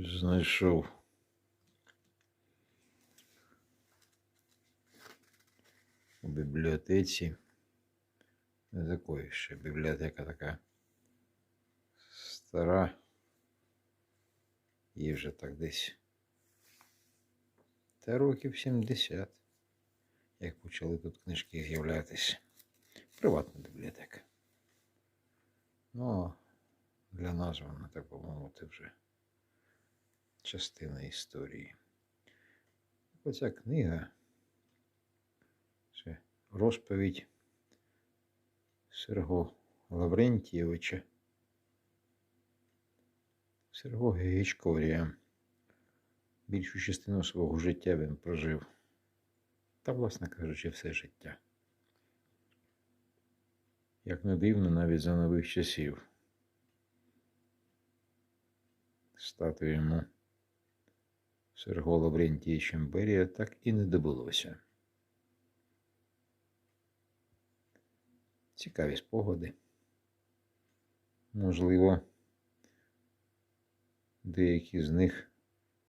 знайшов. У бібліотеці. Не такої ще бібліотека така стара. Їй вже так десь. Та років 70. Як почали тут книжки з'являтися. Приватна бібліотека. Ну, для нас вона, так би мовити, вже частина історії. Оця книга це розповідь Серго Лаврентійовича. Серго Гечкорія. Більшу частину свого життя він прожив. Та, власне кажучи, все життя. Як не дивно, навіть за нових часів. Стати йому Серго Лаврентійовича Берія так і не добулося. Цікаві спогади. Можливо, деякі з них